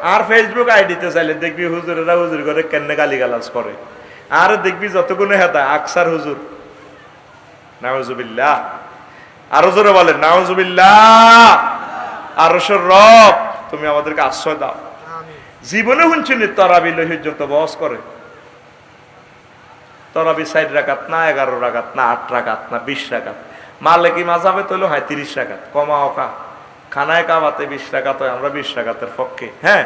আর Facebook আইডিতে চাইলে দেখবি হুজুরেরা হুজুর করে কেন গালি গালাজ করে। আর দেখবি যতগুলো হেতা আকসার হুজুর। নাউজুবিল্লাহ। আরও জোরে বলেন নাউজুবিল্লাহ। আরও রব তুমি আমাদেরকে আশ্রয় দাও। জীবনে শুনছিনি তরাবি লহির্যন্ত বস করে। তরাবি সাইড রাখাত না এগারো রাখাত না আট রাখাত না বিশ রাখাত মালে কি মাঝাবে তৈল হয় তিরিশ রাখাত কমা অকা খানায় কামাতে বিশ রাখাত হয় আমরা বিশ রাখাতের পক্ষে। হ্যাঁ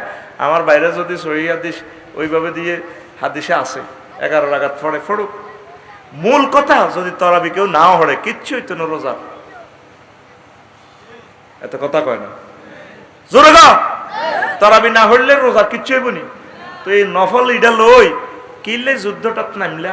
আমার বাইরে যদি সহি হাদিস ওইভাবে দিয়ে হাদিসে আছে, এগারো রাখাত পড়ে, পড়ুক। মূল কথা, যদি তরাবি কেউ নাও হরে কিচ্ছু হইতো না রোজা এত কথা কয় না। জোরে গা তরাবি না হইলে রোজা কিচ্ছু হইব নি। তো এই নফল ইডা লই কিনলে যুদ্ধটাত নামলা?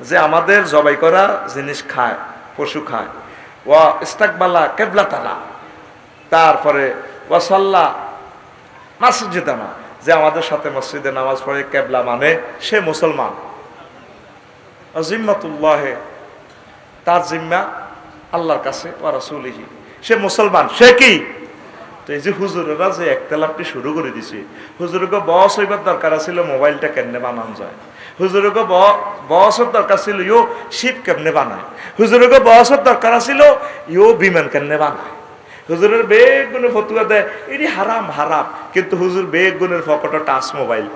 যে আমাদের জবাই করা জিনিস খায়, পশু খায়। ওয়া ইস্তাকবালা কেবলা তালা। তারপরে ওয়াসাল্লা মাসজিদানা, যে আমাদের সাথে মসজিদে নামাজ পড়ে, কেবলা মানে সে মুসলমান। জিম্মাতুল্লাহে, তার জিম্মা আল্লাহর কাছে, ওয়া রাসূলিহি। সে মুসলমান, সে কি? তো এই যে হুজুরেরা যে একতলাপটি শুরু করে দিছে হুজুরকে বস হইবার দরকার ছিল মোবাইলটা কেমনে বানানো যায়? হুজুরকে বসের দরকার ছিল ইও শিপ কেমনে বানায়? হুজুরকে বসের দরকার ছিল ইও বিমান কেমনে বানায়? হুজুরের বেগ গুণে ফতুয়া দেয় এটি হারাম হারাম। কিন্তু হুজুর বেগ গুণের টাচ মোবাইল।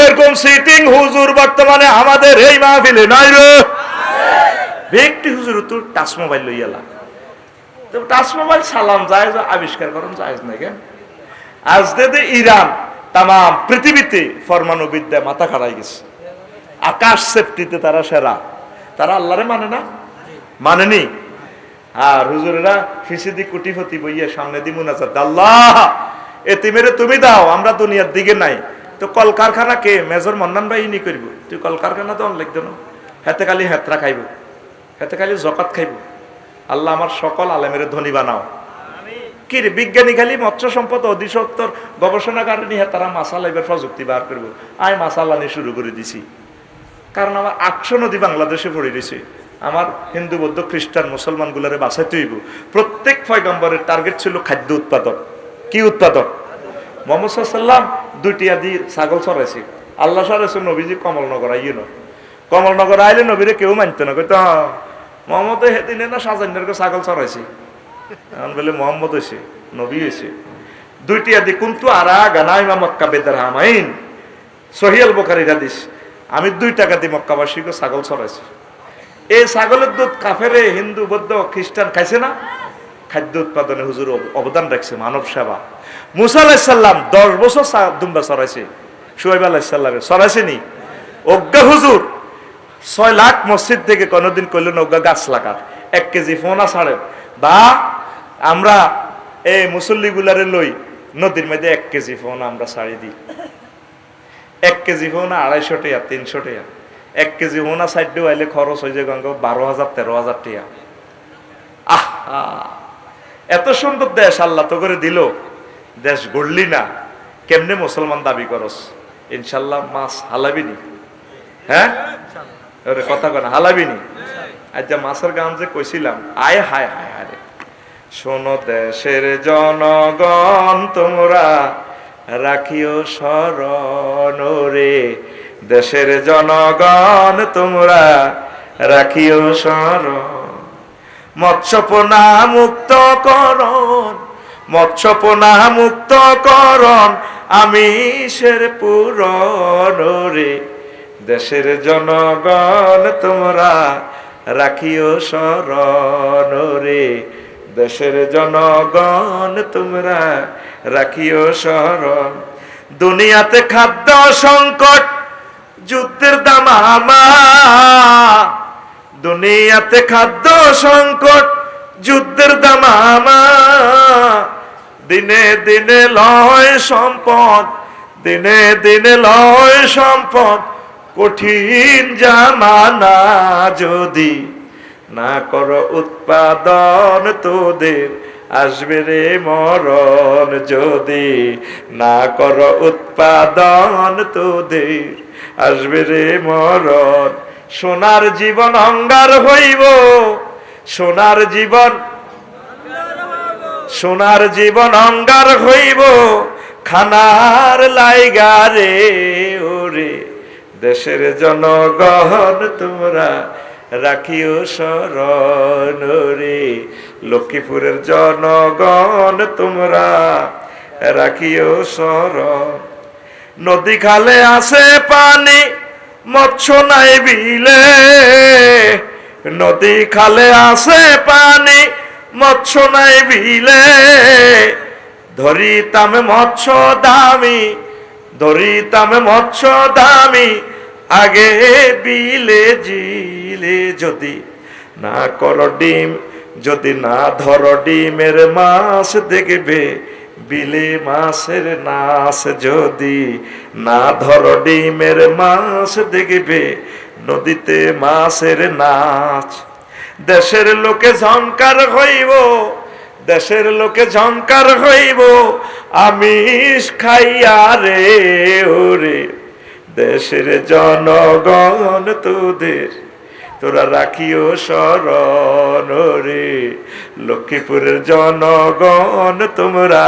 এরকম সিটিং হুজুর বর্তমানে আমাদের এই মাহফিলে নাই রে। ব্যক্তি হুজুর তো টাচ মোবাইল লইয়ালা তো টাচ মোবাইল সালাম যায় আবিষ্কার করেন যায় না কেন? আজ দে ইরান তাম পৃথিবীতে পরমাণু বিদ্যায় মাথা খাড়াই গেছে। আকাশ সেফটিতে তারা সেরা। তারা আল্লাহরে মানে না? মানেনি আর হুজুরেরা ফিসিদি কুটিপতি বইয়ে সামনে দি মুনাজাত আল্লাহ, এতিমেরে তুমি দাও, আমরা দুনিয়ার দিকে নাই। তো কলকারখানা কে? মেজর মন্নান ভাই নি করব। তুই কলকারখানা তো অনেক দেন। হেতে খালি হেতরা খাইব। হেতে খালি জকাত খাইব। আল্লাহ আমার সকল আলেমের ধনী বানাও। কি বিজ্ঞানী খালি মৎস্য সম্পদ অধিসত্তর গবেষণাগার নিয়ে তারা মাসাল এবার প্রযুক্তি বার করব। আয় মাসাল আনি শুরু করে দিছি। কারণ আমার আটশো নদী বাংলাদেশে পড়ে রয়েছে। আমার হিন্দু, বৌদ্ধ, খ্রিস্টান মুসলমান গুলারে বাঁচাইতে হইব প্রত্যেক পয়গম্বরের টার্গেট ছিল খাদ্য উৎপাদন। কি উৎপাদন? মোহাম্মদ সাল্লাম দুইটি আদি ছাগল চড়াইছে। আল্লাহ সরাইছে নবীজি কমলনগর আইয়ে কমলনগর আইলে নবীরে কেউ মানত না, কইতো মোহাম্মদ হেদিনে না সাজান্নের ছাগল চড়াইছে। এখন বলে মোহাম্মদ হয়েছে, নবী হয়েছে। দুইটি আদি কুন্তু আরা গানাই মা মক্কা বেদার হামাইন সহিয়াল বোখারির হাদিস, আমি দুই টাকা দিয়ে মক্কাবাসীকে ছাগল চড়াইছি। এই ছাগলের দুধ কাফেরে, হিন্দু, বৌদ্ধ, খ্রিস্টান খাইছে না? খাদ্য উৎপাদনে হুজুর অব- অবদান রাখছে, মানব সেবা। মুসা আলাহিসাল্লাম দশ বছর দুম্বা চড়াইছে। সুহাইব আলাহিসাল্লামে চড়াইছে নি অজ্ঞা হুজুর ছয় লাখ মসজিদ থেকে কোনোদিন করলেন অজ্ঞা গাছ লাগার। এক কেজি ফোনা ছাড়েন বা আমরা এই মুসল্লিগুলারে লই নদীর মধ্যে এক কেজি ফোন আমরা ছাড়ি দিই। এক কেজি হোনা আড়াইশো টিয়া তিনশো টিয়া এক কেজি হোনা সাইড আইলে খরচ হয়ে যায় গঙ্গ বারো হাজার, তেরো হাজার টিয়া আহ! এত সুন্দর দেশ আল্লাহ তো করে দিল। দেশ গড়লি না। কেমনে মুসলমান দাবি করস? ইনশাল্লাহ মাছ হালাবিনি হ্যাঁ? কথা কয় না হালাবিনি আচ্ছা মাছের গান যে কইছিলাম, আয়, হায় হায় হায় শোনো দেশের জনগণ, তোমরা রাখিও স্মরণ রে। দেশের জনগণ, তোমরা রাখিও স্মরণ মৎস্যপনা মুক্ত করণ, মৎস্যপনা মুক্ত করণ, আমিষের পূরণ রে। দেশের জনগণ, তোমরা রাখিও রে। দেশের জনগণ, তোমরা রাখিও স্মরণ দুনিয়াতে খাদ্য সংকট, যুদ্ধের দামামা দুনিয়াতে খাদ্য সংকট, যুদ্ধের দামামা দিনে দিনে লয় সম্পদ, দিনে দিনে লয় সম্পদ। কঠিন জামানা যদি না কর উৎপাদন তোদের, আসবে রে মরণ যদি না কর উৎপাদন তোদের, আসবে রে মরণ। সোনার জীবন অঙ্গার হইব, সোনার জীবন সোনার জীবন অঙ্গার হইব, খানার লাইগারে ওরে। দেশের জনগণ, তোমরা রাখিও শরণ লক্ষ্মীপুরের জনগণ, তোমরা রাখিও শরণ। নদী খালে আসে পানি, মৎস্য নাই বিলে। নদী খালে আসে পানি, মৎস্য নাই বিলে। ধরিতাম মৎস্য দামি, ধরিতাম মৎস্য দামি আগে বিলে জিলে যদি না কর ডিম, যদি না ধর ডিমের মাছ দেখবে, বিলে মাছের নাচ যদি না ধর ডিমের মাছ দেখবে, নদীতে মাছের নাচ। দেশের লোকে ঝংকার হইব, দেশের লোকে ঝংকার হইব, আমিষ খাইয়া রে ওরে। দেশের জনগণ তোদের, তোরা রাখিও শরণ রে। লক্ষ্মীপুরের জনগণ তোমরা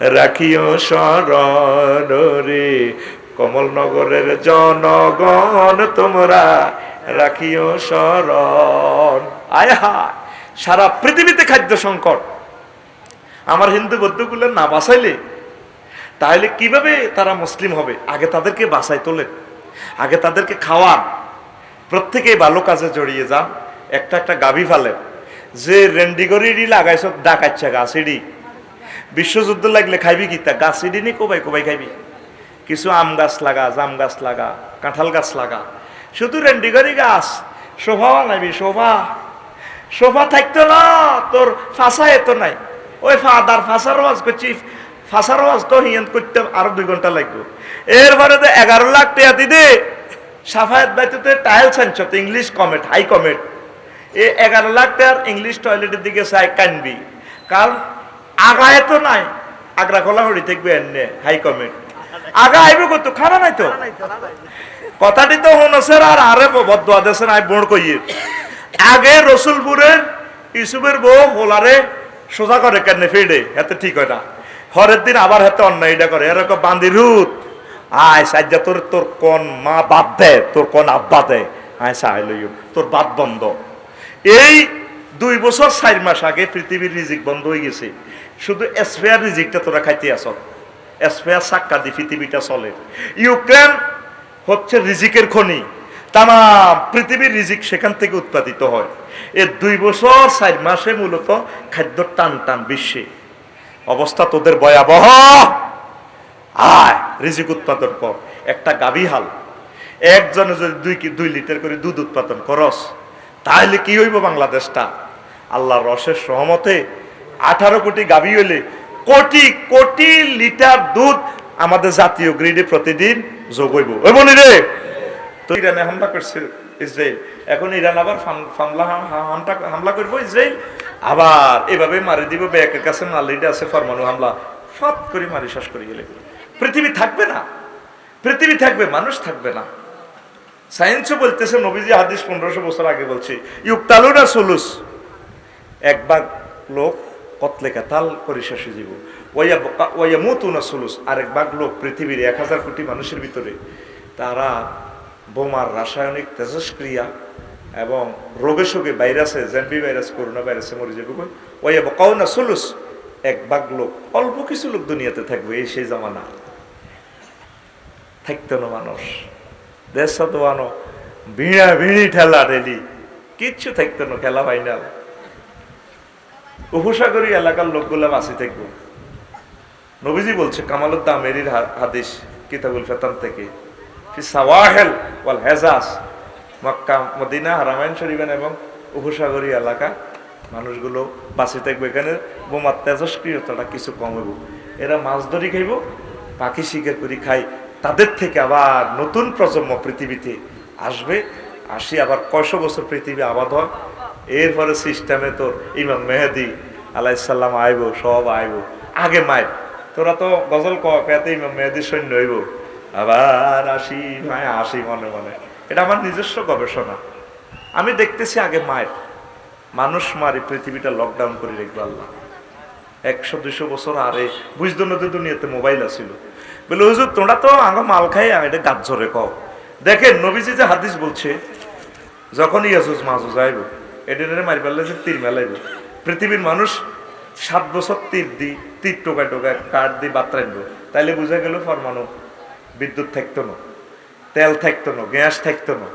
রাখিও শরণ রে। কমলনগরের জনগণ তোমরা রাখিও শরণ। আয় হায়, সারা পৃথিবীতে খাদ্য সংকট। আমার হিন্দু বৌদ্ধগুলো না বাঁচাইলে তাহলে কীভাবে তারা মুসলিম হবে? আগে তাদেরকে বাঁচাই তোলেন। আগে তাদেরকে খাওয়ান। প্রত্যেকেই ভালো কাজে জড়িয়ে যান। একটা একটা গাভী ফালেন। যে রেন্ডিগরিডি লাগাইছ ডাকাচ্ছা গাছিডি বিশ্বযুদ্ধ লাগলে খাইবি কি তা? গাছিডি নি কোবাই কোবাই খাইবি? কিছু আম গাছ লাগা, জাম গাছ লাগা, কাঁঠাল গাছ লাগা। শুধু রেন্ডিগরি গাছ। শোভা বানাবি শোভা। শোভা থাকতো না, তোর ফাঁসা এত নাই। ওই ফাদার ফাঁসার ওয়াজ করছি ফাঁসার ওয়াজ তো হিয়ান করতে আরও দুই ঘণ্টা লাগবে। এরপরে তো এগারো লাখ টাকা দিদে সাফায়াত বাইতে টাইল সানছ ইংলিশ কমেট, হাই কমেট। এ এগারো লাখ টাকার ইংলিশ টয়লেটের দিকে চাই কানবি। কারণ আগায় তো নাই, আগ্রা খোলা হড়ি থাকবে এনে, হাই কমেট। আগা আইবে কত? খানা নাই তো? কথাটি তো হনসের আর আরে বদ্ধ আদেশের আই বোড় কইয়ে। আগে রসুলপুরের ইসুফের বউ, হোলারে সোজা করে কেন ফেডে এতে ঠিক হয় না। হরের দিন আবার হাতে অন্যায়টা করে। এরকম বান্দিরুত আয় সাজ্জা তোর তোর কোন মা বাদ দেয় তোর কোন আব্বা দেয় আয় লইও। তোর বাদ বন্ধ। এই দুই বছর চার মাস আগে পৃথিবীর রিজিক বন্ধ হয়ে গেছে। শুধু স্পেয়ার রিজিকটা তোরা খাইতে আস। স্পেয়ার সাক্কা দি পৃথিবীটা চলে। ইউক্রেন হচ্ছে রিজিকের খনি। তাম পৃথিবীর রিজিক সেখান থেকে উৎপাদিত হয়। এর দুই বছর চার মাসে মূলত খাদ্য টান টান বিশ্বে। অবস্থা তোদের ভয়াবহ। আয়, রিজিক উৎপাদন কর। একটা গাভী হাল। একজনে যদি দুই দুই লিটার করে দুধ উৎপাদন করস, তাহলে কি হইব বাংলাদেশটা? আল্লাহর রসের সহমতে আঠারো কোটি গাভী হইলে কোটি কোটি লিটার দুধ আমাদের জাতীয় গ্রিডে প্রতিদিন যোগ হইব। ওই বলি রে! তো ইরানে হামলা করছে ইসরায়েল। এখন ইরান আবার হামলা হামলা করব ইসরায়েল। আবার এভাবে মারি দিব ব্যাকের কাছে মালিটা আছে ফরমানু হামলা। ফত করে মারি শ্বাস করে গেলে। পৃথিবী থাকবে না। পৃথিবী থাকবে, মানুষ থাকবে না। সায়েন্সও বলতেছে, নবীজি হাদিস পনেরোশো বছর আগে বলছে ইউক্তালুনা সুলুস এক ভাগ লোক কতলে কাতাল করে শেষে জীব ওয়া ওয়া মুতুনা সুলুস আরেক ভাগ লোক পৃথিবীর এক হাজার কোটি মানুষের ভিতরে। তারা বোমার রাসায়নিক তেজস্ক্রিয়া এবং রোগে শোগে ভাইরাসে জেনবি ভাইরাস, করোনা ভাইরাসে মরে যাবে ওয়া বকাউনা সুলুস। এক ভাগ লোক, অল্প কিছু লোক দুনিয়াতে থাকবে এই সেই জামানা। থাকতো না মানুষ। দেশ তো আনো, ভিড়া ভিড়ি ঠেলা ঠেলি। কিচ্ছু থাকতো না, খেলা ফাইনাল উপসাগরী এলাকার লোকগুলা বাঁচি থাকব। নবীজি বলছে কামালুদ্দাম মেরির হাদিস, কিতাবুল ফেতান থেকে। মক্কা, মদিনা এবং এলাকা। মানুষগুলো থাকবে এখানে। বোমার তেজস্ক্রিয়তাটা কিছু কমব এরা মাছ ধরি খাইব, পাখি শিকার করি খাই। তাদের থেকে আবার নতুন প্রজন্ম পৃথিবীতে আসবে। আসি আবার কয়শো বছর পৃথিবী আবাদ হয়। এরপরে সিস্টেমে তো ইমাম মেহেদি আলাইসাল্লাম আইব, সব আইব। আগে মায়ের তোরা তো গজল কেতে ইমাম মেহেদির সৈন্য হইব। আবার আসি মায় আসি মনে মনে। এটা আমার নিজস্ব গবেষণা। আমি দেখতেছি আগে মায়ের। মানুষ মারি, পৃথিবীটা লকডাউন করে রেখবে আল্লাহ। একশো দুশো বছর আরে, বুঝতো না তো দুনিয়াতে মোবাইল আছিল। বলে, হুজুর, তোমরা তো আগে মাল খাই, আমি এটা গাছ জোরে কও দেখেন, নবীজি যে হাদিস বলছে যখন ইয়াজুজ মাহুজ আইব এডিনারে মারি পারলে যে তীর মেলাইব। পৃথিবীর মানুষ সাত বছর তীর দি, তীর টোকায় টোকায় কাঠ দি বাতরাইব তাইলে বুঝা গেল ফরমানো বিদ্যুৎ থাকতো না, তেল থাকতো না, গ্যাস থাকতো না।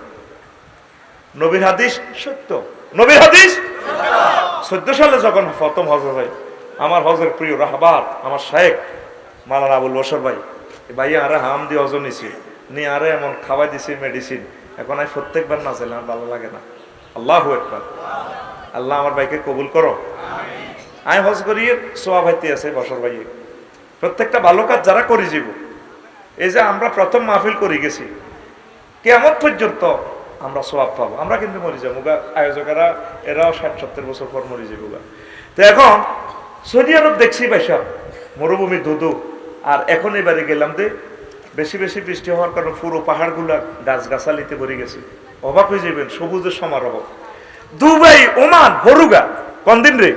নবীর হাদিস সত্য। নবীর হাদিস চোদ্দ সালে যখন প্রথম হজ হয়, আমার হজের প্রিয় রাহবার আমার শায়েক মালানা আবুল বসর ভাই ভাই আরে হাম দিয়ে হজ নিছি নি আরে এমন খাওয়াই দিছি মেডিসিন এখন আমি প্রত্যেকবার না চাইলে আমার ভালো লাগে না। আল্লাহ একবার আল্লাহ আমার ভাইকে কবুল করো। আমি হজ করি, সোয়া ভাইতে আছে বসর ভাইয়ে প্রত্যেকটা ভালো কাজ যারা করি যাব এই যে আমরা প্রথম মাহফিল করে গেছি কেমন পর্যন্ত আমরা সোয়াব পাবো। আমরা কিন্তু মরি যাব গা। আয়োজকেরা, এরাও ষাট সত্তর বছর পর মরি যাব গা। তো এখন সৌদি আরব দেখছি পয়সা মরুভূমি দুদু। আর এখন এবারে গেলাম যে বেশি বেশি বৃষ্টি হওয়ার কারণে পুরো পাহাড়গুলা গাছ গাছালিতে ভরে গেছে। অবাক হয়ে যাবেন, সবুজের সমারোহ। দুবাই, ওমান হরুগা কন্দিন রে?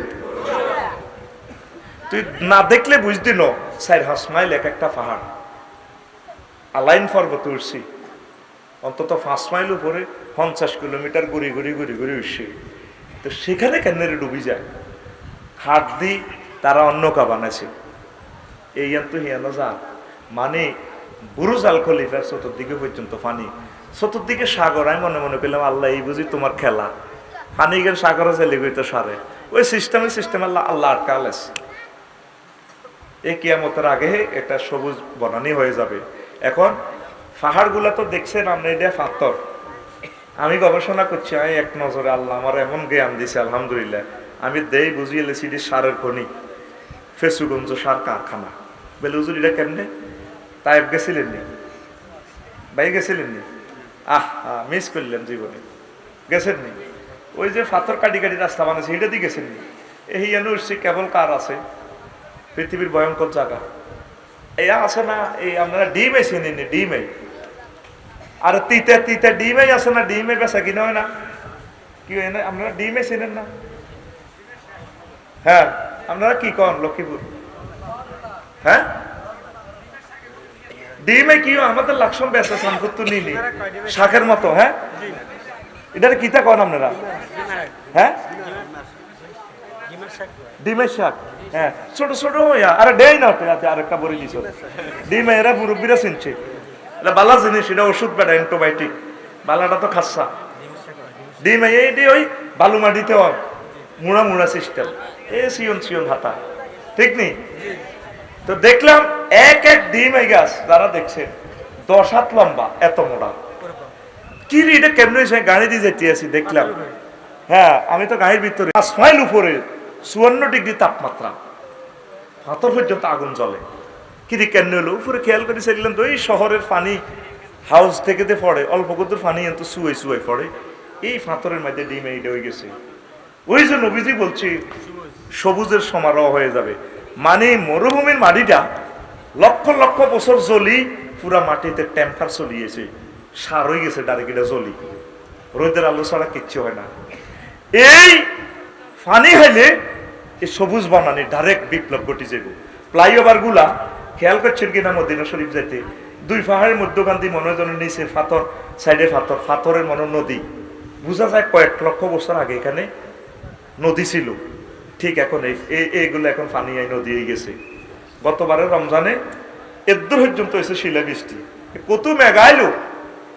তুই না দেখলে বুঝতি ন সাইড হাসমাইল এক একটা পাহাড়। আলাইন পর্বতে উঠছি অন্তত পাঁচ মাইল উপরে পঞ্চাশ কিলোমিটার ঘুরি ঘুরি ঘুরি ঘুরি উঠছি। তো সেখানে কেন ডুবি যায়? হাট দি তারা অন্য কা বানাইছে। এই তো হিয়ানো যা মানে বুরুজ আল খলিফার চতুর্দিকে পর্যন্ত পানি। চতুর্দিকে সাগর। আমি মনে মনে পেলাম, আল্লাহ, এই বুঝি তোমার খেলা। পানি গেল সাগরে চলে গইতো সারে। ওই সিস্টেমে সিস্টেম আল্লাহ আল্লাহ আটকালেছে। এই কিয়ামতের আগে এটা সবুজ বনানি হয়ে যাবে। এখন পাহাড়গুলা তো দেখছেন আপনি এটা পাথর। আমি গবেষণা করছি আমি এক নজরে আল্লাহ আমার এমন জ্ঞান দিছে, আলহামদুলিল্লাহ। আমি দেই বুঝিয়ে লেছি এটি সারের খনি, ফেসুগঞ্জ সার কারখানা। বলে, হুজুর, এটা কেমনে? তাই গেছিলেন নি? ভাই, গেছিলেন নি? আহ মিস করলেন জীবনে। গেছেন নি? ওই যে পাথর কাটি কাটি রাস্তা বানাচ্ছে এটা দিয়ে গেছেন নি? এই কেবল কার আছে? পৃথিবীর ভয়ঙ্কর জায়গা। এই আছে না এই আপনারা ডিমে চিনি ডিমে আর তিতে তিতে ডিমে আছে না ডিমে বেচা কিনা হয় না? কি হয় না আপনারা ডিমে চিনেন না? হ্যাঁ আপনারা কি কন লক্ষ্মীপুর হ্যাঁ ডিমে কি আমাদের লাকসম বেচা সানপুর তো নিলি শাকের মতো হ্যাঁ এটার কিতা কন আপনারা? হ্যাঁ ডিমের শাক। হ্যাঁ ছোট ছোট হইয়া। আরে দেয় না আছে আরেকটা বড়ি দিছ ডিমে এরা মুরব্বীরা চিনছে। এটা বালা জিনিস এটা ওষুধ বেটা অ্যান্টিবায়োটিক বালাটা তো খাসা। ডিমে এই দিয়ে ওই বালু মাটিতে হয়। মুড়া মুড়া সিস্টেম এ সিয়ন সিয়ন হাতা। ঠিক নেই তো দেখলাম এক এক ডিম এই গাছ যারা দেখছে দশ হাত লম্বা এত মোড়া কি রে এটা কেমন গাড়ি দিয়ে যেতে আছি দেখলাম। হ্যাঁ আমি তো গাড়ির ভিতরে পাঁচ মাইল উপরে। চুয়ান্ন ডিগ্রি তাপমাত্রা। হাতর পর্যন্ত আগুন জ্বলে। কিরি কেন হলো উপরে খেয়াল করে চাইলাম তো, এই শহরের পানি হাউস থেকে যে পড়ে অল্প কত পানি এত শুয়ে শুয়ে পড়ে এই ফাঁতরের মধ্যে ডিম এইটা হয়ে গেছে। ওই যে নবীজি বলছি, সবুজের সমারোহ হয়ে যাবে। মানে মরুভূমির মাটিটা লক্ষ লক্ষ বছর জ্বলি, পুরা মাটিতে টেম্পার চলিয়েছে। সার হয়ে গেছে, ডাইরেক্ট এটা জ্বলি। রোদের আলো ছাড়া কিচ্ছু হয় না। এই ফানি হইলে এই সবুজ বানানি ডাইরেক্ট বিপ্লব ঘটি যাব ফ্লাইওভারগুলা, খেয়াল করছেন কিনা মদিনা শরীফ যাইতে? দুই পাহাড়ের মধ্যখান দিয়ে মনোজনের নিচে ফাতর, সাইডে ফাতর, ফাতরের মনো নদী। বোঝা যায় কয়েক লক্ষ বছর আগে এখানে নদী ছিল। ঠিক এখন এই এই- এইগুলো এখন পানি এই নদী গেছে। গতবারের রমজানে এদ্দুর পর্যন্ত এসে শিলা বৃষ্টি। কত মেঘাইলো।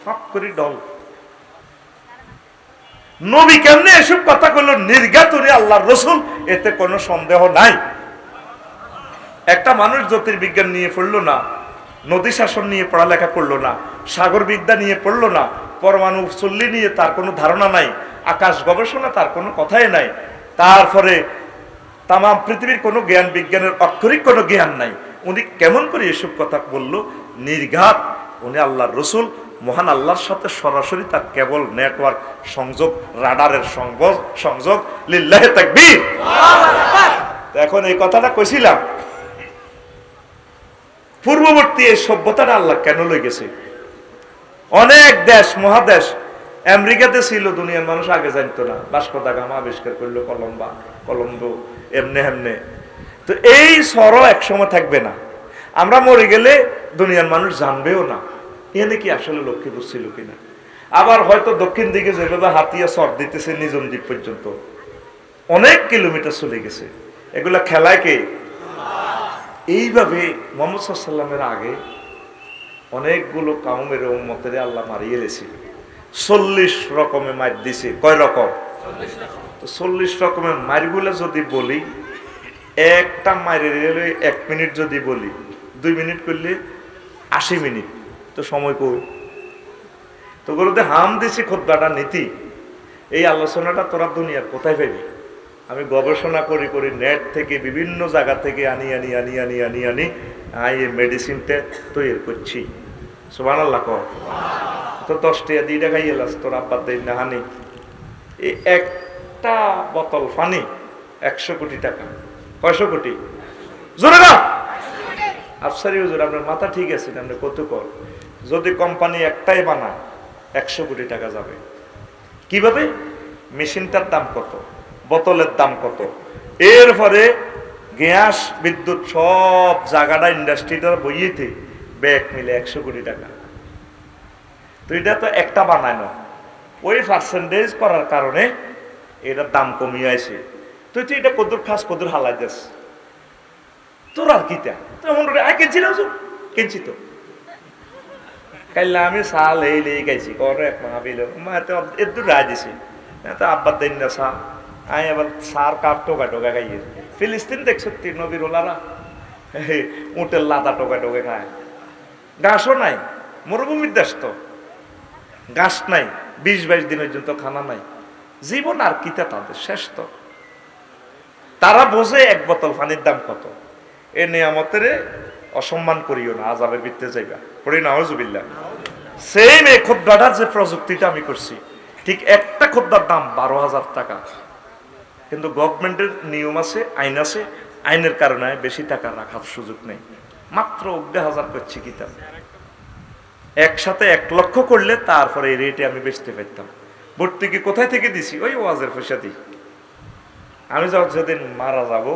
ফাঁক করে ডল নবী কেমনে এসব কথা করল নির্গাতরে আল্লাহর রসুল, এতে কোনো সন্দেহ নাই। একটা মানুষ জ্যোতির্বিজ্ঞান নিয়ে পড়ল না, নদী শাসন নিয়ে পড়ালেখা করল না সাগর বিদ্যা নিয়ে পড়ল না, পরমাণু চল্লি নিয়ে তার কোনো ধারণা নাই, আকাশ গবেষণা তার কোনো কথাই নাই। তারপরে তাম পৃথিবীর কোনো জ্ঞান বিজ্ঞানের অক্ষরিক কোনো জ্ঞান নাই। উনি কেমন করে এসব কথা বলল? নির্ঘাত, উনি আল্লাহর রসুল মহান আল্লাহর সাথে সরাসরি তার কেবল নেটওয়ার্ক সংযোগ, রাডারের সংযোগ সংযোগ, লিল্লাহে তাকবীর। এখন এই কথাটা কইছিলাম, পূর্ববর্তী এই সভ্যতাটা আল্লাহ কেন লেগেছে অনেক দেশ, মহাদেশ, আমেরিকাতে ছিল, দুনিয়ার মানুষ আগে জানতো না। ভাস্কো দা গামা আবিষ্কার করল, কলম্বা, কলম্বো, এমনে এমনে তো এই সর একসময় থাকবে না। আমরা মরে গেলে দুনিয়ার মানুষ জানবেও না। এনে কি আসলে লক্ষ্মীপুর ছিল কিনা? আবার হয়তো দক্ষিণ দিকে যেভাবে হাতিয়া সর দিতেছে নিজম দ্বীপ পর্যন্ত অনেক কিলোমিটার চলে গেছে। এগুলা খেলায় কে? এইভাবে মোহাম্মদ সাল্লামের আগে অনেকগুলো কাউমের উম্মতের আল্লাহ মারিয়ে গেছে চল্লিশ রকমে মার দিছে কয় রকম? তো চল্লিশ রকমের মারগুলো যদি বলি একটা মারের এক মিনিট যদি বলি দুই মিনিট করলে আশি মিনিট। তো সময় কই? তো গরুতে হাম দিছি খোদ্দাটা নীতি। এই আলোচনাটা তোরা দুনিয়ার কোথায় পাবি? আমি গবেষণা করি করি নেট থেকে বিভিন্ন জায়গা থেকে আনি আনি আনি আনি আনি আনি আই এই মেডিসিনটা তৈরি করছি। সুবান আল্লাহ কর। তো দশ টাকা দিয়ে দেখাই এলাস তোর আব্বার দেই না হানি। এই একটা বোতল ফানি একশো কোটি টাকা। কয়শো কোটি? জোরে না আফসারি হুজুর আপনার মাথা ঠিক আছে আপনি কত কর? যদি কোম্পানি একটাই বানায়, একশো কোটি টাকা যাবে। কীভাবে? মেশিনটার দাম কত? বোতলের দাম কত? এরপরে গ্যাস, বিদ্যুৎ সব জায়গাটা ইন্ডাস্ট্রিটা বইয়েতে ব্যাগ মিলে একশো কোটি টাকা। তো এটা তো একটা বানায় না। ওই পার্সেন্টেজ করার কারণে এটার দাম কমিয়ে তুই তুই এটা কদুর খাস, কদুর হালাই দেস তোর আর কি তা? তো করে, আয়, কিনছি না? কিনছি তো। কাইলে আমি সাল এই লেই গাইছি কর এক মা বিল মা তো এদু রায় দিছি তো আব্বার দিন না সা আই আবার সার কাপ টোকা টোকা খাইয়ে ফিলিস্তিন দেখছ তিন নবীর ওলারা উটের লাদা টোকা টোকা খায় ঘাসও নাই মরুভূমির দেশ তো ঘাস নাই বিশ বাইশ দিন পর্যন্ত খানা নাই জীবন আর কিতা তাদের শেষ তো তারা বোঝে এক বোতল পানির দাম কত এ নিয়ামতের অসম্মান করিও না আজাবের বৃত্তে যাইবা। পড়ি নাওজুবিল্লা সেম এই খোদ্দাটার যে প্রযুক্তিটা আমি করছি, ঠিক একটা খোদ্দার দাম বারো হাজার টাকা। কিন্তু গভর্নমেন্টের নিয়ম আছে, আইন আছে, আইনের কারণে বেশি টাকা রাখার সুযোগ নেই। মাত্র অব্দে হাজার করছি কিতাব। একসাথে এক লক্ষ করলে তারপরে এই রেটে আমি বেচতে পারতাম। ভর্তুকি কোথায় থেকে দিছি? ওই ওয়াজের পয়সা দিই আমি যেদিন মারা যাব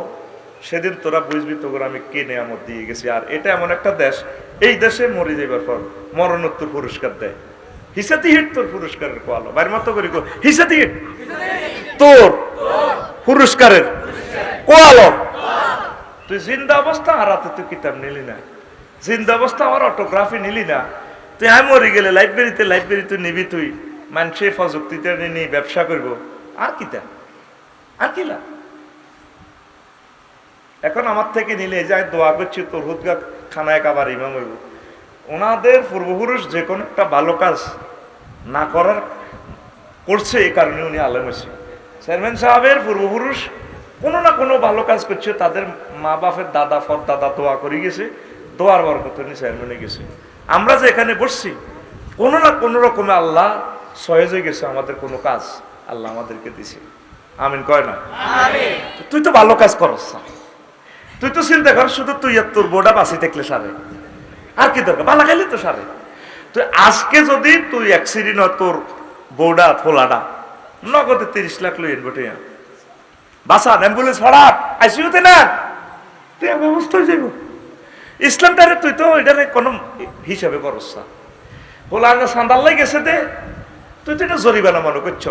সেদিন তোরা বুঝবি তোর আমি কে নেয়ামত দিয়ে গেছি। আর এটা এমন একটা দেশ, এই দেশে মরে যাবার পর মরণোত্তর পুরস্কার দেয়। হিসাতি হিট তোর পুরস্কারের কোয়ালো। বাড়ির মতো করি হিসাতি হিট। তোর পুরস্কারের কোয়ালো। তুই জিন্দা অবস্থা আর রাতে তুই কিতাব নিলি না। জিন্দা অবস্থা আমার অটোগ্রাফি নিলি না। তুই আমি মরে গেলে লাইব্রেরিতে লাইব্রেরি তুই নিবি তুই। মানুষে প্রযুক্তিতে নিয়ে ব্যবসা করব। আর কিতা আর কি লাভ? এখন আমার থেকে নিলে যাই দোয়া করছি তোর হুদগা খানায় কাবার ইমাম হইব। ওনাদের পূর্বপুরুষ যে কোনো একটা ভালো কাজ না করার করছে এই কারণে উনি আলেম হয়েছে। চেয়ারম্যান সাহেবের পূর্বপুরুষ কোনো না কোনো ভালো কাজ করছে তাদের মা বাপের দাদা ফর দাদা দোয়া করে গেছে দোয়ার বরকত উনি চেয়ারম্যানে গেছে। আমরা যে এখানে বসছি কোনো না কোনো রকমে আল্লাহ সহজ হয়ে গেছে আমাদের কোনো কাজ আল্লাহ আমাদেরকে দিছে আমিন কয় না? তুই তো ভালো কাজ করস। তুই তো চিন্তা কর, শুধু তুই আর তোর বোর্ডা বাঁচি দেখলে সারে। আর কি দরকার? বালা খাইলে তো সারে। তুই আজকে যদি তুই অ্যাক্সিডেন্ট হয় তোর বৌডা ফোলাডা, নগদে তিরিশ লাখ লই বটে বাসা অ্যাম্বুলেন্স ভাড়া আইসিউতে না। তুই ব্যবস্থা হয়ে যাইব। ইসলামটারে তুই তো এটারে কোনো হিসাবে করস না হোলা আগে সান্দাল্লাই গেছে দে। তুই তো এটা জরিমানা মনে করছ।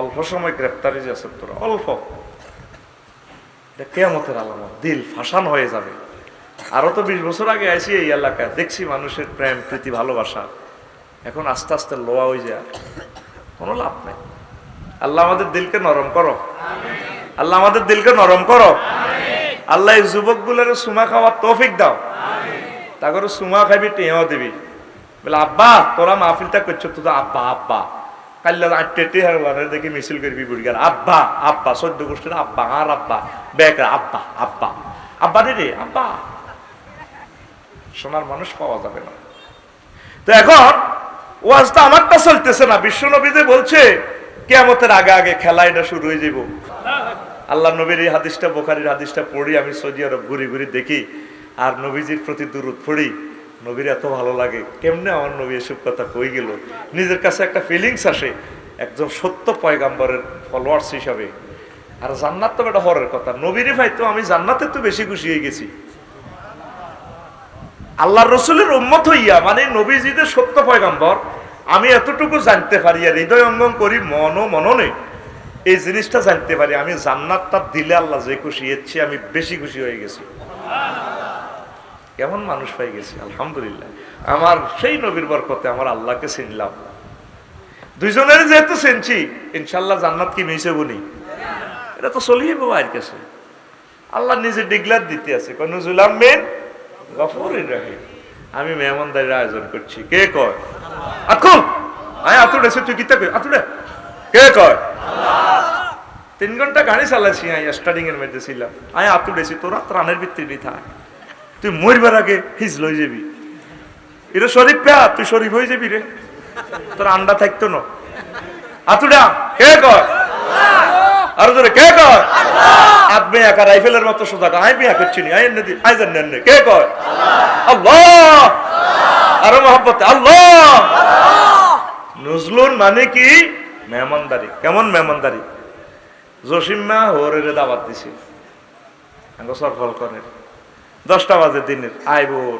অল্প সময় গ্রেপ্তারি যাচ্ছে তোরা, অল্প। এটা কেয়ামতের আলামত দিল ফাঁসান হয়ে যাবে। আরও তো বিশ বছর আগে আইসি এই এলাকায়, দেখছি মানুষের প্রেম, প্রীতি, ভালোবাসা। এখন আস্তে আস্তে লোয়া হয়ে যায়। কোনো লাভ নাই। আল্লাহ আমাদের দিলকে নরম করো। আল্লাহ আমাদের দিলকে নরম করো। আল্লাহ এই যুবকগুলোর সুমা খাওয়ার তৌফিক দাও। তারপরে সুমা খাবি টেঁয়াও দিবি। বলে, আব্বা, তোরা মাহফিলটা করছ তো আব্বা আব্বা। কাল্লা আটটে হারবানের দেখি মিছিল করবি বুড়িগার আব্বা আব্বা সদ্য গোষ্ঠীর আব্বা, আর আব্বা বেকার আব্বা আব্বা। আব্বা রে আব্বা। সোনার মানুষ পাওয়া যাবে না। তো এখন ওয়াজটা আমারটা চলতেছে না। বিশ্বনবী যে বলছে কেমতের আগে আগে খেলা এটা শুরু হয়ে যাব আল্লাহ নবীর এই হাদিসটা, বোখারির হাদিসটা পড়ি, আমি সৌদি আরব ঘুরি ঘুরি দেখি, আর নবীজির প্রতি দূরত পড়ি। নবীর এত ভালো লাগে। কেমনে আমার নবী এসব কথা কই গেল? নিজের কাছে একটা ফিলিংস আসে, একজন সত্য পয়গাম্বরের ফলোয়ার্স হিসাবে। আর জান্নাত তো একটা হরের কথা। নবীরে ভাই তো আমি জান্নাতে তো বেশি খুশি হয়ে গেছি। আল্লাহ রসুলের উম্মত হইয়া মানে নবীজিদের সত্য পয়গাম্বর, আমি এতটুকু জানতে পারি আর হৃদয় অঙ্গন করি মন ও মননে। এই জিনিসটা জানতে পারি। আমি জান্নাতটা দিলে আল্লাহ যে খুশি, এর আমি বেশি খুশি হয়ে গেছি। কেমন মানুষ পাই গেছি, আলহামদুলিল্লাহ। আমার সেই নবীর বরকতে আমার আল্লাহকে চিনলাম। দুইজনের যেহেতু চিনছি ইনশাল্লাহ জান্নাত কি মিশে বনি? এটা তো চলিয়ে বাবার কাছে। আল্লাহ নিজে ডিগলার দিতে আছে কনুজুলাম মেন গফুরির রাহিম। আমি মেহমানদারির আয়োজন করছি। কে কয়? আকুল আয় আতুড়ে তুই কিতা আতুড়ে কে কয়? তিন ঘণ্টা গাড়ি চালাইছি আই স্টার্টিং এর মধ্যে ছিলাম। আয় আতুড়েছি তোরা ত্রাণের ভিত্তি থাক। তুই মরবার আগে হিজ লই যাবি। এটা শরীফ পা তুই শরীফ হয়ে যাবি রে। তোর আন্ডা থাকতো না। আতুড়া কে কয়? আর জোরে কে কয়? আপনি একা রাইফেলের মতো সোজা আই বিয়া করছি নি আই নদী আই জান নেন কে কয়? আল্লাহ। আরও মহব্বত আল্লাহ। নজলুন মানে কি? মেহমানদারি। কেমন মেহমানদারি? জসিম্মা হোরের দাবাত দিছি। সরফল করেন। দশটা বাজে দিনের। I bore.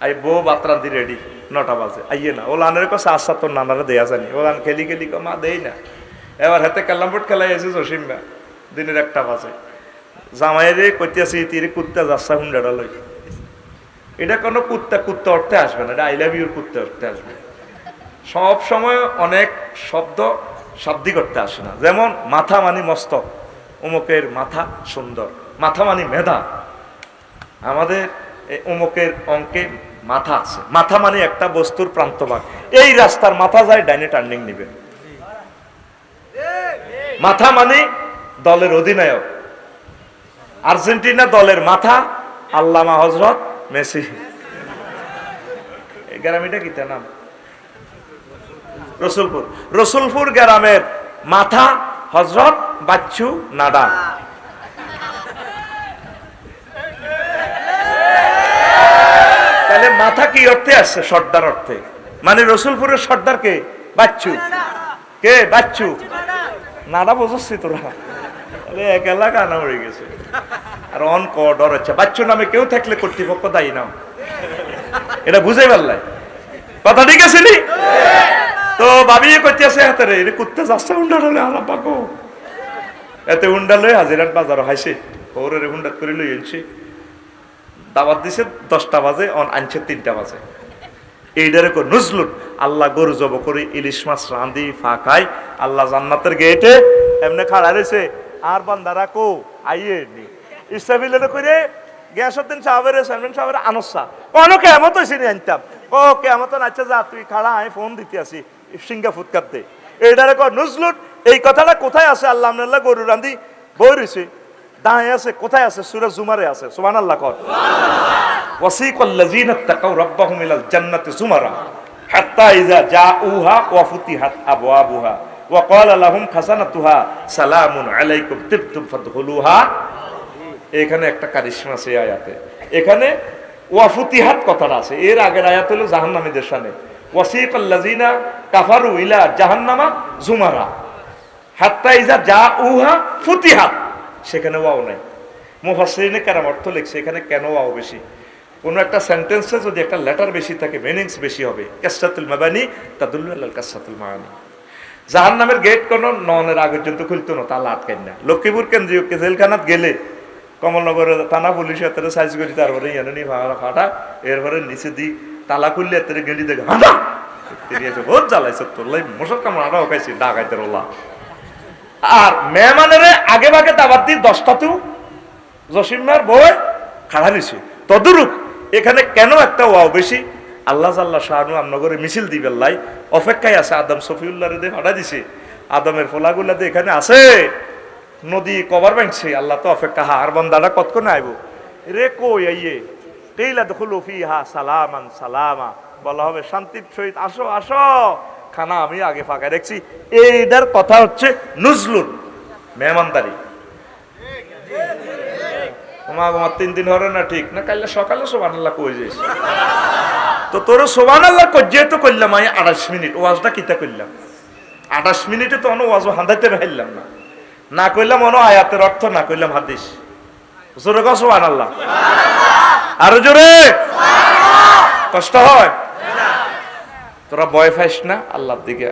আই বো দি রেডি নটা বাজে। আইয়ে না। ও লানের কাছে আশা তোর নানারা দেয়া জানি। ও লান খেলি খেলি মা, দেই না। এবার হাতে কাল্লামপুট খেলাই আছে জসিম্বা দিনের একটা বাজে। জামাইরে কইতেছি তীরে কুত্তা যাচ্ছা হুন্ডাটা লই। এটা কোনো কুত্তা কুত্তা অর্থে আসবে না। এটা আই লাভ ইউর কুত্তা অর্থে আসবে। সব সময় অনেক শব্দ শাব্দি করতে আসে না। যেমন, মাথা মানি মস্তক অমুকের মাথা সুন্দর। মাথা মানি মেধা। আমাদের অমুকের অঙ্কে মাথা আছে। মাথা মানে একটা বস্তুর প্রান্তভাগ। এই রাস্তার মাথা যায় ডাইনে টার্নিং নিবে। মাথা মানে দলের অধিনায়ক। আর্জেন্টিনা দলের মাথা আল্লামা হজরত মেসি। গ্রামীটা কি নাম? রসুলপুর। রসুলপুর গ্রামের মাথা হজরত বাচ্চু নাডা তাহলে মাথা কি অর্থে আসছে সর্দার অর্থে? মানে রসুলপুরের সর্দার কে? বাচ্চু। কে? বাচ্চু। নাডা বোঝাচ্ছি তোরা। এক এলাকা না হয়ে গেছে। আর অন ক ডর হচ্ছে বাচ্চু নামে কেউ থাকলে কর্তৃপক্ষ দায়ী নাও এটা বুঝে পারলাই। কথা ঠিক আছে নি? তো ভাবিয়ে করতেছে হাতে রে কুত্তে যাচ্ছে উন্ডা হলে আলা পাকো এতে উন্ডা লই হাজিরান বাজার হাইছে। ওরে হুন্ডাত করে লই আনছি। দাওয়াত দিছে, দশটা বাজে, অন আনছে, তিনটা বাজে। এইটারে কো নজলুন আল্লাহ গরু জব করে, ইলিশ মাছ রাঁধি ফা খাই আল্লাহ জান্নাতের গেটে, এমনি খাড়া রয়েছে আর বান্দারা কো, আইয়ে নি। ইস্তাবিলের করে গিয়াসুদ্দিন সাহেবের সালমান সাহেবের আনসা কোনো কেমত হয়েছে নি, আনতাম। ও কেমত আচ্ছা যা, তুই খাড়া, আমি ফোন দিতে আসি সিঙ্গা ফুটকার দে। এইটারে কো নজলুন এই কথাটা কোথায় আছে? আল্লাহ আল্লাহ গরু রাঁধি, বই রয়েছে দাঁড়ায় আছে, কোথায় আছে? সুরা জুমারে আছে। সুমান আল্লাহ কর। ওয়াসিকাল লাযিনা তাকাউ রাব্বাহুম ইলাল জান্নাতি জুমারা হাত্তা ইযা জাউহা ওয়া ফুতিহাত আবওয়াবুহা ওয়া ক্বালা লাহুম খাসানাতুহা সালামুন আলাইকুম তিবতুম ফাদখুলুহা। এখানে একটা কারিশমা আছে আয়াতে। এখানে ওয়া ফুতিহাত কথাটা আছে। এর আগের আয়াত হলো জাহান্নামীদের সামনে ওয়াসিক লাযিনা কাফারু ইলা জাহান্নামা জুমারা হাত্তা ইযা জাউহা ফুতিহাত। সেখানে ওয়াও নাই। মুফাসসিরিনে কেরাম অর্থ লিখছে, এখানে কেন ওয়াও বেশি? কোনো একটা সেন্টেন্সে যদি একটা লেটার বেশি থাকে মিনিংস বেশি হবে। কাসাতুল মাবানি তাদুল্লু আল্লাহ কাসাতুল মাবানি জাহান নামের গেট কোনো ননের আগে পর্যন্ত খুলতো না, তালা আটকাই না। লক্ষ্মীপুর কেন্দ্রীয় জেলখানাত গেলে কমলনগরের থানা পুলিশ এত সাইজ করি তারপরে এনে ভাড়া ফাটা, এরপরে নিচে দি তালা খুললে এত গেলি দেখে হাঁটা। বহুত জ্বালাইছে, তোর লাই মশার কামড় আটাও খাইছি ডাকাইতে রোলা আর মেহমানের আগে ভাগে দাবাত দিন দশটা তো জসিমার বই খাড়া নিছে তদরূপ এখানে কেন একটা ওয়াও বেশি? আল্লাহ জাল্লাহ শাহানু আমনগরে মিছিল দিবেন লাই। অপেক্ষায় আছে আদম সফিউল্লাহ রে ভাড়া দিছে। আদমের ফোলাগুলা তো এখানে আছে। নদী কভার বাঁধছে আল্লাহ তো অপেক্ষা হা, আর বন্দাটা কতক্ষণে আইব? রে কই আইয়ে? তেইলা দখলু ফিহা সালামান সালামা। বলা হবে শান্তির সহিত আসো আসো। খানা আমি আগে ফাঁকা দেখছি। এইটার কথা হচ্ছে নুজলুল মেহমানদারি। তোমার আমার তিন দিন হরে না ঠিক? না কাইলে সকালে সোবান আল্লাহ কই যাইস? তো তোর সোবান আল্লাহ কজ্জে তো করলাম আমি আঠাশ মিনিট, ওয়াজটা কিতা করলাম আঠাশ মিনিটে তো অন্য ওয়াজ হান্দাইতে পারলাম না। না কইলাম অন আয়াতের অর্থ, না কইলাম হাদিস। জোরে কো সোবান আল্লাহ আরও জোরে। কষ্ট হয়? তোরা ভয় পাইস না? আল্লাহর দিকে।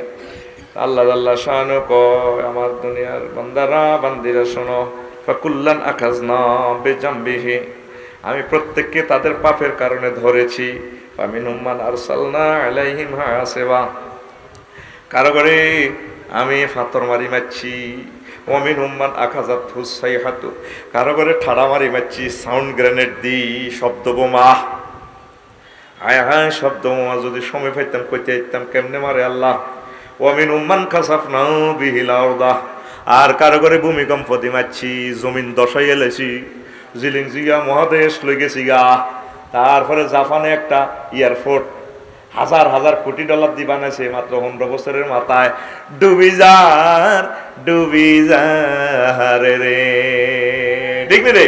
আল্লাহ আল্লাহ শাহানু কয়, আমার দুনিয়ার বান্দারা, বান্দিরা শোনো, ফাকুল্লান আকাশ না আমি প্রত্যেককে তাদের পাপের কারণে ধরেছি। আমি নুম্মান আলাইহিম হাসেবা। কারও করে আমি ফাতর মারি মারছি। অমিন হুম্মান আখাজাত হুসাই হাতু কারও করে ঠাড়া মারি মারছি, সাউন্ড গ্রেনেড দি শব্দ বোমা। হায় হায় শব্দ বোমা যদি সময় পাইতাম, কইতে দিতাম কেমনে মারে আল্লাহ? অমিন উম্মান খাসাফ নাও বিহিলা আর কারও করে ভূমিকম্প দি মারছি জমিন দশাই এলেছি, জিলিং জিগা মহাদেশ লই গেছি গা তারপরে জাপানে একটা এয়ারপোর্ট, হাজার হাজার কোটি ডলার দিয়ে বানাইছে মাত্র পনেরো বছরের মাথায়। ডুবি যার ডুবি যার রে। ঠিক রে?